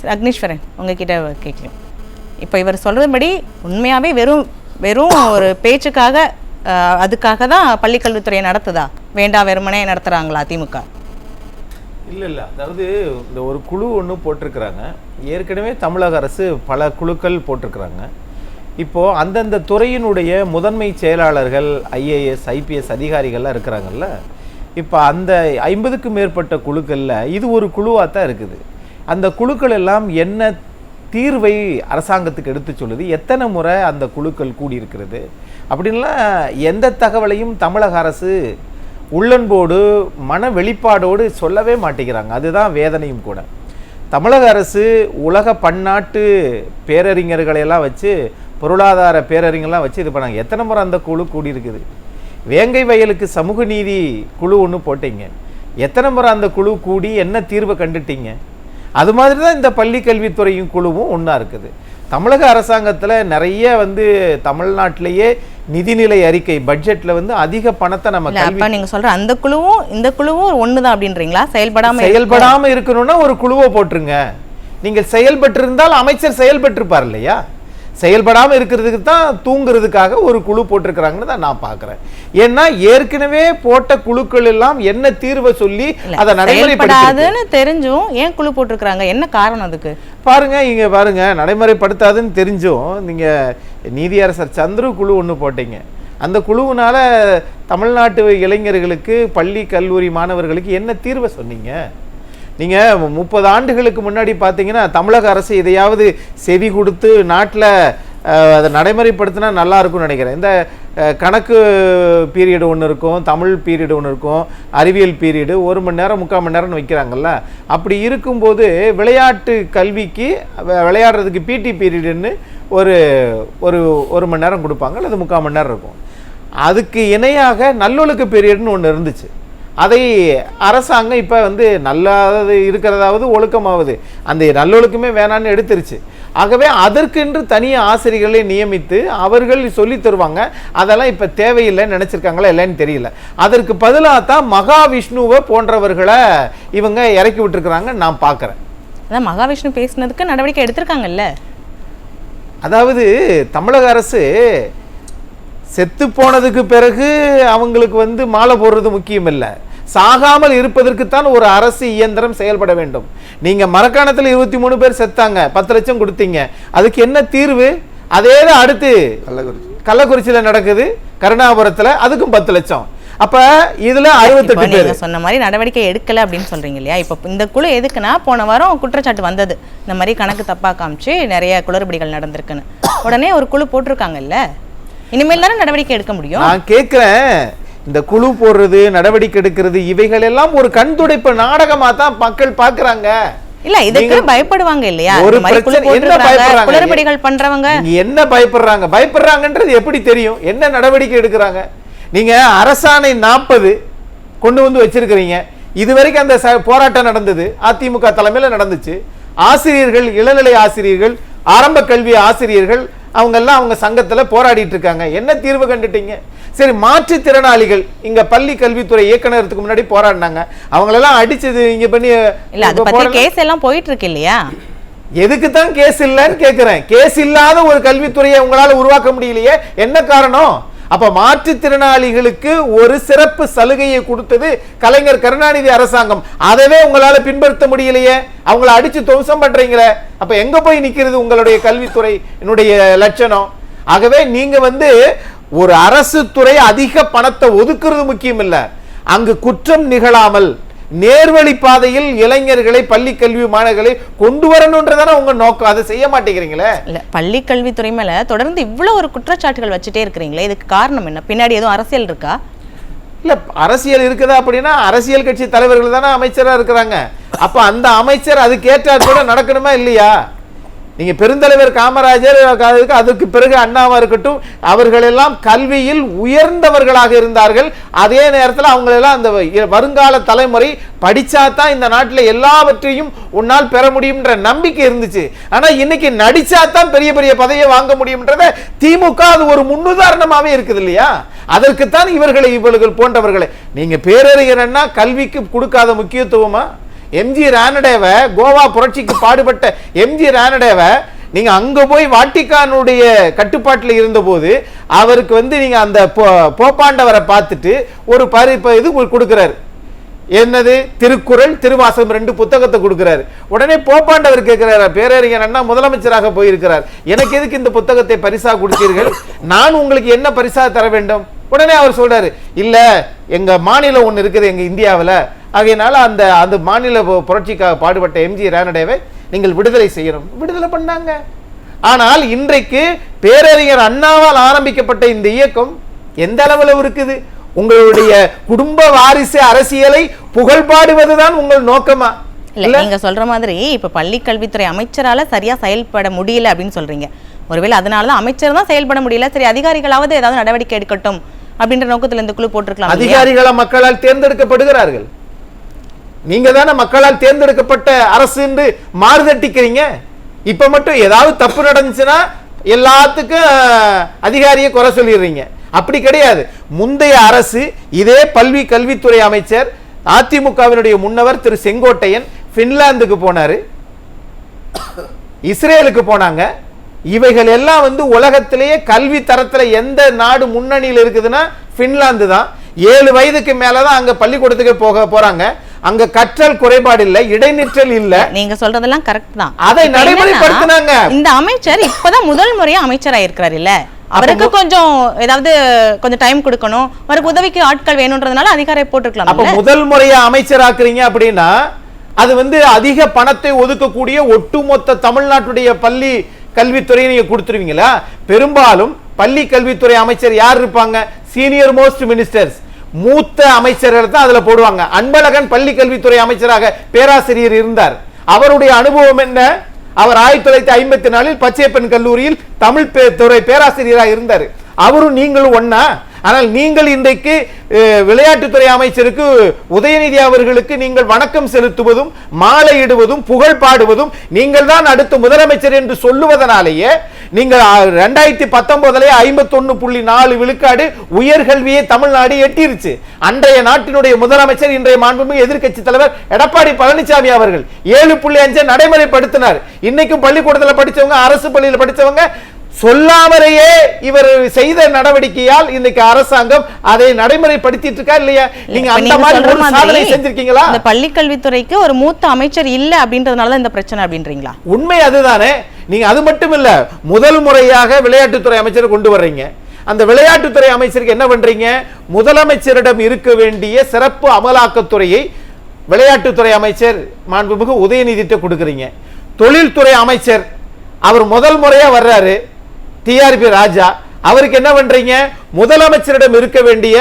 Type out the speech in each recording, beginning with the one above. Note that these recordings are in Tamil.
சரி, அக்னீஸ்வரன் உங்ககிட்ட கேட்கணும் இப்போ இவர் சொல்கிறபடி உண்மையாகவே வெறும் வெறும் ஒரு பேச்சுக்காக அதுக்காக தான் பள்ளிக்கல்வித்துறையை நடத்துதா? வேண்டாம் வெறுமனே நடத்துகிறாங்களா திமுக? இல்லை இல்லை. அதாவது இந்த ஒரு குழு ஒன்று போட்டிருக்கிறாங்க. ஏற்கனவே தமிழக அரசு பல குழுக்கள் போட்டிருக்கிறாங்க. இப்போது அந்தந்த துறையினுடைய முதன்மை செயலாளர்கள் ஐஏஎஸ் ஐபிஎஸ் அதிகாரிகள்லாம் இருக்கிறாங்கல்ல. இப்போ அந்த ஐம்பதுக்கும் மேற்பட்ட குழுக்களில் இது ஒரு குழுவாக தான் இருக்குது. அந்த குழுக்கள் எல்லாம் என்ன தீர்வை அரசாங்கத்துக்கு எடுத்து சொல்லுது? எத்தனை முறை அந்த குழுக்கள் கூடியிருக்கிறது? அப்படின்லாம் எந்த தகவலையும் தமிழக அரசு உள்ளன்போடு மன வெளிப்பாடோடு சொல்லவே மாட்டேங்கிறாங்க. அதுதான் வேதனையும் கூட. தமிழக அரசு உலக பன்னாட்டு பேரறிஞர்களையெல்லாம் வச்சு பொருளாதார பேரறிஞர்லாம் வச்சு இது பண்ணாங்க. எத்தனை முறை அந்த குழு கூடியிருக்குது? வேங்கை வயலுக்கு சமூக நீதி குழு ஒன்று போட்டீங்க. எத்தனை முறை அந்த குழு கூடி என்ன தீர்வை கண்டுட்டீங்க? அது மாதிரி தான் இந்த பள்ளி கல்வித்துறையும் குழுவும் ஒன்றா இருக்குது. தமிழக அரசாங்கத்தில் நிறைய வந்து தமிழ்நாட்டிலேயே நிதிநிலை அறிக்கை பட்ஜெட்டில் வந்து அதிக பணத்தை நம்ம அப்போ நீங்கள் சொல்கிற அந்த குழுவும் இந்த குழுவும் ஒன்று தான் அப்படின்றீங்களா? செயல்படாமல் செயல்படாம இருக்கணும்னா ஒரு குழுவை போட்டுருங்க. நீங்கள் செயல்பட்டு இருந்தால் அமைச்சர் செயல்பட்டிருப்பார் இல்லையா? செயல்படாம இருக்கிறதுக்கு தான் தூங்குறதுக்காக ஒரு குழு போட்டிருக்கிறாங்கன்னு தான் நான் பார்க்கிறேன். ஏன்னா ஏற்கனவே போட்ட குழுக்கள் எல்லாம் என்ன தீர்வை சொல்லி அதை நடைமுறைப்படுத்த செயல்படாதுன்னு தெரிஞ்சும் ஏன் குழு போட்டிருக்கிறாங்க? என்ன காரணம் அதுக்கு? பாருங்க இங்க பாருங்க நடைமுறைப்படுத்தாதுன்னு தெரிஞ்சும் நீங்க நீதியரசர் சந்துரு குழு ஒன்று போட்டீங்க. அந்த குழுவுனால தமிழ்நாட்டு இளைஞர்களுக்கு பள்ளி கல்லூரி மாணவர்களுக்கு என்ன தீர்வை சொன்னீங்க? நீங்கள் முப்பது ஆண்டுகளுக்கு முன்னாடி பார்த்தீங்கன்னா தமிழக அரசு எதையாவது செவி கொடுத்து நாட்டில் அதை நடைமுறைப்படுத்தினா நல்லா இருக்கும்னு நினைக்கிறேன். இந்த கணக்கு பீரியடு ஒன்று இருக்கும் தமிழ் பீரியடு ஒன்று இருக்கும் அறிவியல் பீரியடு ஒரு மணி நேரம் முக்கால் மணி நேரம்னு வைக்கிறாங்கல்ல. அப்படி இருக்கும்போது விளையாட்டு கல்விக்கு விளையாடுறதுக்கு பிடி பீரியடுன்னு ஒரு ஒரு ஒரு மணி நேரம் கொடுப்பாங்க அல்லது முக்கால் மணி நேரம் இருக்கும். அதுக்கு இணையாக நல்லொழுக்க பீரியட்னு ஒன்று இருந்துச்சு. அதை அரசாங்கம் இப்போ வந்து நல்லாவது இருக்கிறதாவது ஒழுக்கமாவது. அந்த நல்லொழுக்கமே வேணான்னு எடுத்துருச்சு. ஆகவே அதற்கென்று தனி ஆசிரியர்களை நியமித்து அவர்கள் சொல்லி தருவாங்க. அதெல்லாம் இப்போ தேவையில்லைன்னு நினச்சிருக்காங்களா இல்லைன்னு தெரியல. அதற்கு பதிலாக தான் மகாவிஷ்ணுவை போன்றவர்களை இவங்க இறக்கி விட்டுருக்குறாங்க நான் பார்க்குறேன். அதான் மகாவிஷ்ணு பேசுனதுக்கு நடவடிக்கை எடுத்திருக்காங்கல்ல. அதாவது தமிழக அரசு செத்து போனதுக்கு பிறகு அவங்களுக்கு வந்து மாலை போடுறது முக்கியம் இல்லை சாகாமல் இருப்பதற்குத்தான் ஒரு அரசு இயந்திரம் செயல்பட வேண்டும். நீங்க மரக்காணத்தில் இருபத்தி மூணு பேர் செத்தாங்க பத்து லட்சம் கொடுத்தீங்க. அதுக்கு என்ன தீர்வு? அதே தான் அடுத்து கள்ளக்குறிச்சி. கள்ளக்குறிச்சியில நடக்குது கருணாபுரத்துல அதுக்கும் பத்து லட்சம். அப்ப இதுல அறுபத்தெட்டு பேர். சொன்ன மாதிரி நடவடிக்கை எடுக்கல அப்படின்னு சொல்றீங்க இல்லையா? இப்போ இந்த குழு எதுக்குன்னா போன வாரம் குற்றச்சாட்டு வந்தது. இந்த மாதிரி கணக்கு தப்பா காமிச்சு நிறைய குளறுபடிகள் நடந்திருக்குன்னு. உடனே ஒரு குழு போட்டிருக்காங்கல்ல? இனிமேல் தானே நடவடிக்கை எடுக்க முடியும்? நான் கேட்கிறேன் இந்த குழு போடுறது நடவடிக்கை எடுக்கிறது இவைகள் எல்லாம் ஒரு கண்துடைப்பு நாடகமா தான் மக்கள் பாக்குறாங்க இல்ல இதுக்கு பயப்படுவாங்க இல்லையா? ஒரு? குளறுபடிகள் பண்றவங்க. என்ன பயப்படுறாங்க? பயப்படுறாங்கன்றது எப்படி தெரியும்? என்ன நடவடிக்கை எடுக்கிறாங்க? நீங்க அரசாணை நாற்பது கொண்டு வந்து வச்சிருக்கிறீங்க. இதுவரைக்கும் அந்த ச- போராட்டம் நடந்தது. அதிமுக தலைமையில நடந்துச்சு. ஆசிரியர்கள் இளநிலை ஆசிரியர்கள் ஆரம்ப கல்வி ஆசிரியர்கள் அவங்க எல்லாம் அவங்க சங்கத்துல போராடிட்டு இருக்காங்க என்ன தீர்வு கண்டுட்டீங்க? சரி மாற்றுத்திறனாளிகள் இங்க பள்ளி கல்வித்துறை இயக்குனருக்கு முன்னாடி போராடினாங்க. அவங்களெல்லாம் அடிச்சது இங்க பண்ணி இல்ல அதை பத்தி கேஸ் எல்லாம் போயிட்டு இருக்கு இல்லையா? எதுக்கு தான் கேஸ் இல்லைன்னு கேட்கிறேன் கேஸ் இல்லாத ஒரு கல்வித்துறையை உங்களால உருவாக்க முடியலையே. என்ன காரணம்? அப்போ மாற்றுத்திறனாளிகளுக்கு ஒரு சிறப்பு சலுகையை கொடுத்தது கலைஞர் கருணாநிதி அரசாங்கம். அதவே உங்களால் பின்பற்ற முடியலையே. அவங்கள அடித்து துவசம் பண்ணுறீங்களே அப்போ எங்கே போய் நிற்கிறது உங்களுடைய கல்வித்துறை என்னுடைய லட்சணம்? ஆகவே நீங்கள் வந்து ஒரு அரசு துறை அதிக பணத்தை ஒதுக்குறது முக்கியம் இல்லை. அங்கு குற்றம் நிகழாமல் நேர்வழி பாதையில் இளைஞர்களை பள்ளி கல்வி மாணவர்களை கொண்டு வரணுன்றதான உங்க நோக்கம். அதை செய்ய மாட்டேங்கிறீங்களே? இல்ல பள்ளி கல்வித்துறை மேல தொடர்ந்து இவ்வளவு ஒரு குற்றச்சாட்டுகள் வச்சுட்டே இருக்கிறீங்களே இதுக்கு காரணம் என்ன? பின்னாடி எதுவும் அரசியல் இருக்கா? இல்ல அரசியல் இருக்குதா அப்படின்னா அரசியல் கட்சி தலைவர்கள் தானே அமைச்சரா இருக்கிறாங்க. அப்ப அந்த அமைச்சர் அதுக்கு ஏற்றாற் கூட நடக்கணுமா இல்லையா? நீங்க பெருந்தலைவர் காமராஜர் அதுக்கு பிறகு அண்ணாவாக இருக்கட்டும் அவர்கள் எல்லாம் கல்வியில் உயர்ந்தவர்களாக இருந்தார்கள். அதே நேரத்தில் அவங்களெல்லாம் அந்த வருங்கால தலைமுறை படிச்சாதான் இந்த நாட்டில் எல்லாவற்றையும் உன்னால் பெற முடியும்ன்ற நம்பிக்கை இருந்துச்சு. ஆனா இன்னைக்கு நடிச்சாதான் பெரிய பெரிய பதவியை வாங்க முடியும்ன்றத திமுக அது ஒரு முன்னுதாரணமாவே இருக்குது இல்லையா? அதற்குத்தான் இவர்களை இவர்கள் போன்றவர்களை. நீங்க பேரறிஞர்னா கல்விக்கு கொடுக்காத முக்கியத்துவமா? எம்ஜி ரானடேவ கோவா புரட்சிக்கு பாடுபட்ட எம்ஜி ரானடேவ நீங்க அங்க போய் வாட்டிக்கானுடைய கட்டுப்பாட்டில் இருந்தபோது அவருக்கு வந்து நீங்க அந்த போ- போப்பாண்டவரை பார்த்துட்டு ஒரு பரி இது உங்களுக்கு கொடுக்குறாரு. என்னது? திருக்குறள் திருவாசகம் ரெண்டு புத்தகத்தை கொடுக்கிறாரு. உடனே போப்பாண்டவர் கேட்கிறாரு பேரறிஞர் அண்ணா முதலமைச்சராக போயிருக்கிறார். எனக்கு எதுக்கு இந்த புத்தகத்தை பரிசா கொடுத்தீர்கள்? நான் உங்களுக்கு என்ன பரிசா தர வேண்டும்? உடனே அவர் சொல்றாரு இல்ல எங்க மாநிலம் ஒண்ணு இருக்குது எங்க இந்தியாவுல. ஆகையினால அந்த அந்த மாநில புரட்சிக்காக பாடுபட்ட எம்ஜி ரானடேவை நீங்கள் விடுதலை செய்யணும். விடுதலை பண்ணாங்க. ஆனால் இன்றைக்கு பேரறிஞர் அண்ணாவால் ஆரம்பிக்கப்பட்ட இந்த இயக்கம் எந்த அளவுல இருக்குது? உங்களுடைய குடும்ப வாரிசு அரசியலை புகழ் பாடுவதுதான் உங்கள் நோக்கமா? இல்ல நீங்க சொல்ற மாதிரி இப்ப பள்ளி கல்வித்துறை அமைச்சரால சரியா செயல்பட முடியல அப்படின்னு சொல்றீங்க. ஒருவேளை அதனால தான் அமைச்சர் தான் செயல்பட முடியல. சரி அதிகாரிகளாவது ஏதாவது நடவடிக்கை எடுக்கட்டும். அப்படின்ற நோக்கத்துல இந்த குழு போட்டிருக்கலாம் அதிகாரிகளை மக்களால் தேர்ந்தெடுக்கப்படுகிறார்கள். நீங்க தானே மக்களால் தேர்ந்தெடுக்கப்பட்ட அரசு என்று மாறுதட்டிக்கிறீங்க? இப்ப மட்டும் ஏதாவது தப்பு நடந்துச்சுன்னா எல்லாத்துக்கும் அதிகாரியை குறை சொல்லிடுறீங்க. அப்படி கிடையாது. முந்தைய அரசு இதே பல்வி கல்வித்துறை அமைச்சர் அதிமுகவினுடைய முன்னவர் திரு செங்கோட்டையன் பின்லாந்துக்கு போனாரு. இஸ்ரேலுக்கு போனாங்க. இவைகள் எல்லாம் வந்து உலகத்திலேயே கல்வி தரத்துல எந்த நாடு முன்னணியில் இருக்குதுன்னா பின்லாந்து தான். ஏழு வயதுக்கு மேலதான் அங்க பள்ளிக்கூடத்துக்கு போக போறாங்க. அங்க கற்றல் குறைபாடு இல்ல இடைநிற்றல் இல்ல. நீங்க சொல்றதெல்லாம் கரெக்ட் தான். அதை நடைமுறைப்படுத்துனாங்க. இந்த அமைச்சர் இப்பதான் முதல் முறையா அமைச்சரா இருக்கிறாரு இல்ல? அவருக்கு கொஞ்சம் ஏதாவது கொஞ்சம் டைம் கொடுக்கணும். அவருக்கு உதவிக்கு ஆட்கள் வேணும்ன்றதுனால அதிகாரி அப்ப போட்டிருக்கலாம் முதல் முறையா அமைச்சராக்குறீங்க அப்படின்னா அது வந்து அதிக பணத்தை ஒதுக்கக்கூடிய ஒட்டுமொத்த தமிழ்நாட்டுடைய பள்ளி கல்வித்துறையை நீங்க கொடுத்துருவீங்களா? பெரும்பாலும் பள்ளி கல்வித்துறை அமைச்சர் யார் இருப்பாங்க? சீனியர் மோஸ்ட் மினிஸ்டர்ஸ் மூத்த அமைச்சர்கள் தான் அதுல போடுவாங்க. அன்பழகன் பள்ளி கல்வித்துறை அமைச்சராக பேராசிரியர் இருந்தார். அவருடைய அனுபவம் என்ன? அவர் ஆயிரத்தி தொள்ளாயிரத்தி ஐம்பத்தி நாலில் பச்சையப்பன் கல்லூரியில் தமிழ் துறை பேராசிரியராக இருந்தார். அவரும் நீங்களும் ஒன்னா ஆனால் நீங்கள் இன்றைக்கு விளையாட்டுத்துறை அமைச்சருக்கு உதயநிதி அவர்களுக்கு நீங்கள் வணக்கம் செலுத்துவதும் மாலையிடுவதும் புகழ் பாடுவதும் நீங்கள் தான் அடுத்த முதலமைச்சர் என்று சொல்லுவதனாலேயே நீங்கள் ரெண்டாயிரத்தி பத்தொன்பதுல ஐம்பத்தொன்னு புள்ளி நாலு விழுக்காடு உயர்கல்வியை தமிழ்நாடு எட்டிருச்சு. அன்றைய நாட்டினுடைய முதலமைச்சர் இன்றைய மாண்புமிகு எதிர்க்கட்சி தலைவர் எடப்பாடி பழனிசாமி அவர்கள் ஏழு புள்ளி அஞ்சை நடைமுறைப்படுத்தினார். இன்னைக்கும் பள்ளிக்கூடத்தில் படிச்சவங்க அரசு பள்ளியில் படிச்சவங்க சொல்லாமலேயே இவர் செய்த நடவடிக்கையால் இன்னைக்கு அரசாங்கம் அதை நடைமுறைப்படுத்திட்டு இருக்கா இல்லையா நீங்க அந்த மாதிரி ஒரு சாதனை செஞ்சிருக்கீங்களா? இந்த பள்ளி கல்வித்துறைக்கு ஒரு மூத்த அமைச்சர் இல்ல அப்படின்றதுனால தான் இந்த பிரச்சனை அப்படின்றீங்களா? உண்மை அதுதானே. நீங்க அது மட்டும் இல்ல முதல் முறையாக விளையாட்டுத்துறை அமைச்சர் கொண்டு வர்றீங்க. அந்த விளையாட்டுத்துறை அமைச்சருக்கு என்ன பண்றீங்க? முதலமைச்சரிடம் இருக்க வேண்டிய சிறப்பு அமலாக்கத்துறையை விளையாட்டுத்துறை அமைச்சர் மாண்புமிகு உதயநிதிட்ட கொடுக்குறீங்க. தொழில்துறை அமைச்சர் அவர் முதல் முறையா வர்றாரு. டிஆர்பி ராஜா அவருக்கு என்ன பண்றீங்க? முதலமைச்சரிடம் இருக்க வேண்டிய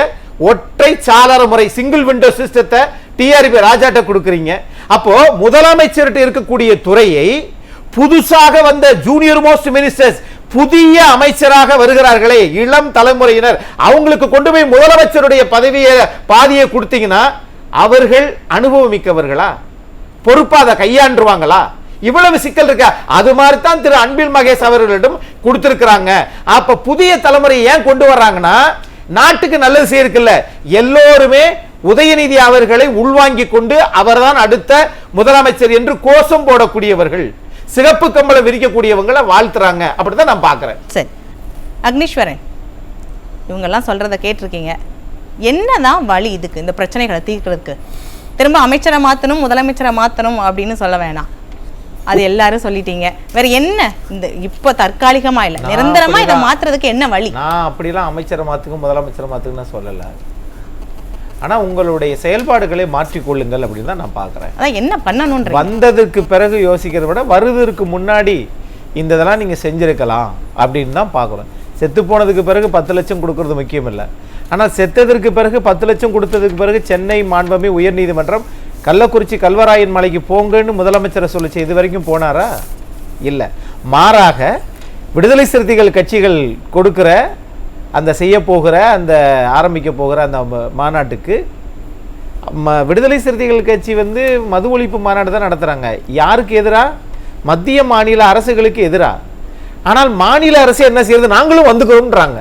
ஒற்றை சாளர முறை சிங்கிள் விண்டோ சிஸ்டத்தை டிஆர்பி ராஜாட்ட கொடுக்குறீங்க. அப்போ முதலமைச்சர்கிட்ட இருக்கக்கூடிய துறையை புதுசாக வந்த ஜூனியர் மோஸ்ட் மினிஸ்டர்ஸ் புதிய அமைச்சராக வருகிறார்களே இளம் தலைமுறையினர் அவங்களுக்கு கொண்டு போய் முதலமைச்சருடைய பதவியை பாதியை கொடுத்தீங்கன்னா அவர்கள் அனுபவமிக்கவர்களா? பொறுப்பாக அதை கையாண்டுருவாங்களா? இவ்வளவு சிக்கல் இருக்கா? அது மாதிரி தான் திரு அன்பில் மகேஷ் அவர்களிடம் கொடுத்திருக்கிறாங்க. அப்ப புதிய தலைமுறை ஏன் கொண்டு வர்றாங்கன்னா நாட்டுக்கு நல்லது செய்யிருக்குல்ல எல்லோருமே உதயநிதி அவர்களை உள்வாங்கிக் கொண்டு அவர்தான் அடுத்த முதலமைச்சர் என்று கோஷம் போடக்கூடியவர்கள் சிகப்பு கம்பளம் விரிக்கக்கூடியவங்களை வாழ்த்துறாங்க. அப்படிதான் நான் பார்க்குறேன். சரி. அக்னீஸ்வரன் இவங்கெல்லாம் சொல்றத கேட்டிருக்கீங்க. என்னதான் வழி இதுக்கு இந்த பிரச்சனைகளை தீர்க்கிறதுக்கு? திரும்ப அமைச்சரை மாத்தணும் முதலமைச்சரை மாத்தணும் அப்படின்னு சொல்ல வேணாம். அது எல்லாரும் சொல்லிட்டீங்க. வேற என்ன? இந்த இப்போ தற்காலிகமா இல்ல. நிரந்தரமா இதை. மாத்துறதுக்கு என்ன வழி? நான் அப்படிலாம் அமைச்சரை மாத்துக்கும் முதலமைச்சரை மாத்துக்கும் நான் சொல்லல. ஆனா உங்களுடைய செயல்பாடுகளை மாற்றிக்கொள்ளுங்கள் அப்படின்னு தான் நான் பார்க்கிறேன் அதான் என்ன பண்ணணும்ன்ற வந்ததற்கு பிறகு யோசிக்கிறத விட வருவதற்கு முன்னாடி இந்த இதெல்லாம் நீங்க செஞ்சிருக்கலாம் அப்படின்னு தான் பார்க்குறோம் செத்து போனதுக்கு பிறகு பத்து லட்சம் கொடுக்கறது முக்கியம் இல்லை ஆனால் செத்ததற்கு பிறகு பத்து லட்சம் கொடுத்ததுக்கு பிறகு சென்னை மாண்பமை உயர்நீதிமன்றம் கள்ளக்குறிச்சி கல்வராயன் மலைக்கு போங்கன்னு முதலமைச்சரை சொல்லிச்சு. இது வரைக்கும் போனாரா? இல்லை. மாறாக விடுதலை சிறுத்தைகள் கட்சிகள் கொடுக்குற அந்த செய்ய போகிற அந்த ஆரம்பிக்க போகிற அந்த மாநாட்டுக்கு ம- விடுதலை சிறுத்தைகள் கட்சி வந்து மது ஒழிப்பு மாநாடு தான் நடத்துகிறாங்க யாருக்கு எதிராக மத்திய மாநில அரசுகளுக்கு எதிராக ஆனால் மாநில அரசு என்ன செய்யறது நாங்களும் வந்துக்கிறோம்ன்றாங்க.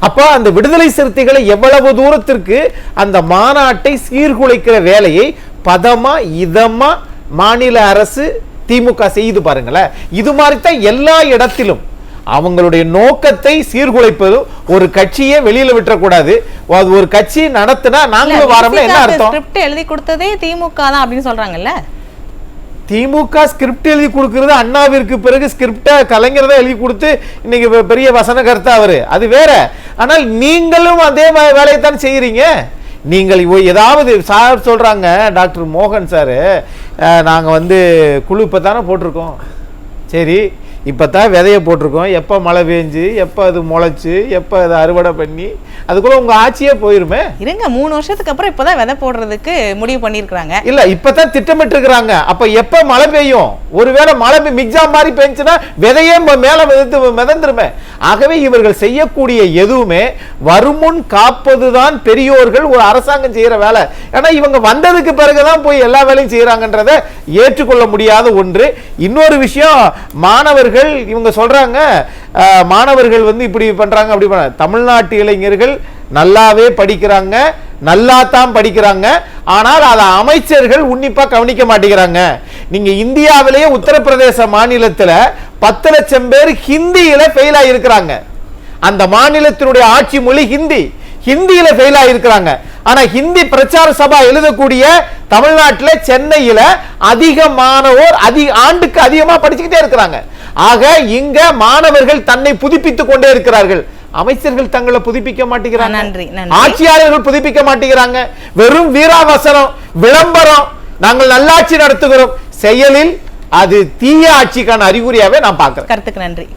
அப்போ அந்த விடுதலை சிறுத்தைகளை எவ்வளவு தூரத்திற்கு அந்த மாநாட்டை சீர்குலைக்கிற வேலையை பதமா இதமா மாநில அரசு திமுக செய்து பாருங்களேன். இது மாதிரி தான் எல்லா இடத்திலும் அவங்களுடைய நோக்கத்தை சீர்குலைப்பது ஒரு கட்சியே வெளியில விட்டுறக்கூடாது அது ஒரு கட்சி நடத்துனா நாங்களும் வாரம்ல என்ன அர்த்தம்? ஸ்கிரிப்ட் எழுதி கொடுத்ததே திமுக தான் அப்படின்னு சொல்றாங்கல்ல? திமுக ஸ்கிரிப்ட் எழுதி கொடுக்கிறது அண்ணாவிற்கு பிறகு ஸ்கிரிப்டை கலைஞர் தான் எழுதி கொடுத்து இன்னைக்கு பெரிய வசனகர்த்தா அவரு. அது வேற. ஆனால் நீங்களும் அதே வே- வேலையைத்தான் செய்யறீங்க. நீங்கள் ஏதாவது சார் சொல்கிறாங்க டாக்டர் மோகன் சார் நாங்கள் வந்து குழு இப்போ தானே போட்டிருக்கோம். சரி இப்போ தான் விதைய போட்டிருக்கோம். எப்போ மழை பெஞ்சு எப்போ அது முளைச்சு எப்போ அதை அறுவடை பண்ணி அதுக்குள்ள உங்க ஆட்சியே போயிருமே. இருங்க மூணு வருஷத்துக்கு அப்புறம் இப்பதான் விதை போடுறதுக்கு முடிவு பண்ணிருக்காங்க இல்ல இப்பதான் திட்டமிட்டு இருக்கிறாங்க அப்ப எப்ப மழை பெய்யும்? ஒருவேளை மழை மிக்ஜா மாதிரி பெஞ்சுன்னா விதையே மேல மிதந்து மிதந்துருமே. ஆகவே இவர்கள் செய்யக்கூடிய எதுவுமே வருமுன் காப்பதுதான் பெரியோர்கள் ஒரு அரசாங்கம் செய்யற வேலை. ஏன்னா இவங்க வந்ததுக்கு பிறகுதான் போய் எல்லா வேலையும் செய்யறாங்கன்றத ஏற்றுக்கொள்ள முடியாத ஒன்று. இன்னொரு விஷயம் மாணவர்கள் இவங்க சொல்றாங்க மாணவர்கள் வந்து இப்படி பண்றாங்க அப்படி பண்ண தமிழ்நாட்டு இளைஞர்கள் நல்லாவே படிக்கிறாங்க நல்லா தான் படிக்கிறாங்க. ஆனால் அதை அமைச்சர்கள் உன்னிப்பாக கவனிக்க மாட்டேங்கிறாங்க. நீங்க இந்தியாவிலேயே உத்தரப்பிரதேச மாநிலத்தில் பத்து லட்சம் பேர் ஹிந்தியில் ஃபெயில் ஆகியிருக்கிறாங்க அந்த மாநிலத்தினுடைய ஆட்சி மொழி ஹிந்தி. ஹிந்தியில் ஃபெயில் ஆகியிருக்கிறாங்க ஆனால் ஹிந்தி பிரச்சார சபா எழுதக்கூடிய தமிழ்நாட்டில் சென்னையில் அதிகமானவோர் அதிக ஆண்டுக்கு அதிகமாக படிச்சுக்கிட்டே இருக்கிறாங்க. ஆக இங்க மாணவர்கள் தன்னை புதுப்பித்துக் கொண்டே இருக்கிறார்கள். அமைச்சர்கள் தங்களை புதுப்பிக்க மாட்டேங்கிறாங்க. நன்றி. ஆட்சியாளர்கள் புதுப்பிக்க மாட்டேங்கிறாங்க. வெறும் வீராவசனம் விளம்பரம் நாங்கள் நல்லாட்சி நடத்துகிறோம். செயலில் அது தீய ஆட்சிக்கான அறிகுறியாவே நான் பார்க்கிறேன். கருத்துக்கு நன்றி.